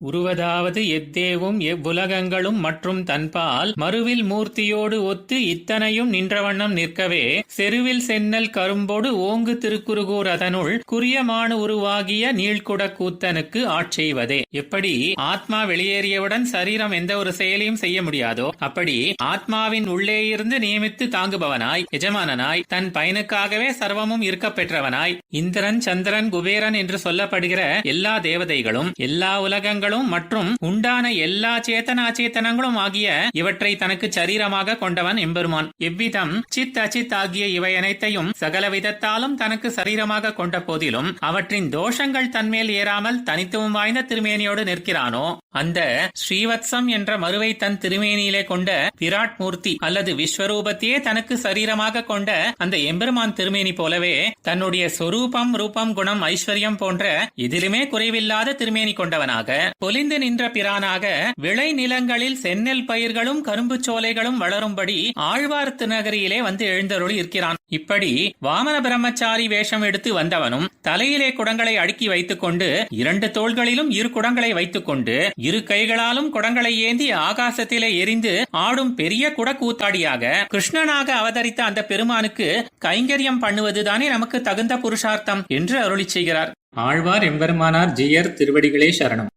உருவதாவது எத்தேவும் எவ்வுலகங்களும் மற்றும் தன்பால் மறுவில் மூர்த்தியோடு ஒத்து இத்தனையும் நின்றவண்ணம் நிற்கவே செருவில் சென்னல் கரும்போடு ஓங்கு திருக்குறுகூர் அதனுள் குறியமான உருவாகிய நீழ்குட கூத்தனுக்கு ஆட்செய்வதே எப்படி? ஆத்மா வெளியேறியவுடன் சரீரம் எந்த ஒரு செயலையும் செய்ய முடியாதோ அப்படி ஆத்மாவின் உள்ளே இருந்து நியமித்து தாங்குபவனாய் எஜமானனாய் தன் பயனுக்காகவே சர்வமும் இருக்க பெற்றவனாய். இந்திரன் சந்திரன் குபேரன் என்று சொல்லப்படுகிற எல்லா தேவதைகளும் எல்லா உலகங்களும் மற்றும் உண்டான எல்லா சேத்தனாச்சேத்தனங்களும் ஆகிய இவற்றை தனக்கு சரீரமாக கொண்டவன் எம்பெருமான். எவ்விதம் சித் அச்சித் ஆகிய இவை அனைத்தையும் சகல விதத்தாலும் தனக்கு சரீரமாக கொண்ட போதிலும் அவற்றின் தோஷங்கள் தன்மேல் ஏறாமல் தனித்துவம் வாய்ந்த திருமேனியோடு நிற்கிறானோ? அந்த ஸ்ரீவத்சம் என்ற மறுவை தன் திருமேனியிலே கொண்ட விராட் மூர்த்தி அல்லது விஸ்வரூபத்தையே தனக்கு சரீரமாக கொண்ட அந்த எம்பெருமான் திருமேனி போலவே தன்னுடைய சொரூபம் ரூபம் குணம் ஐஸ்வர்யம் போன்ற எதிலுமே குறைவில்லாத திருமேனி கொண்டவனாக பொலிந்து நின்ற பிரானாக விளை நிலங்களில் செந்நெல் பயிர்களும் கரும்பு சோலைகளும் வளரும்படி ஆழ்வார் திருநகரியிலே வந்து எழுந்தருளி இருக்கிறான். இப்படி வாமன பிரம்மச்சாரி வேஷம் எடுத்து வந்தவனும் தலையிலே குடங்களை அடுக்கி வைத்துக் கொண்டு இரண்டு தோள்களிலும் இரு குடங்களை வைத்துக் கொண்டு இரு கைகளாலும் குடங்களை ஏந்தி ஆகாசத்திலே எரிந்து ஆடும் பெரிய குடக்கூத்தாடியாக கிருஷ்ணனாக அவதரித்த அந்த பெருமானுக்கு கைங்கரியம் பண்ணுவதுதானே நமக்கு தகுந்த புருஷார்த்தம் என்று அருளி செய்கிறார். ஆழ்வார் எம்பெருமானார் ஜியர் திருவடிகளே சரணம்.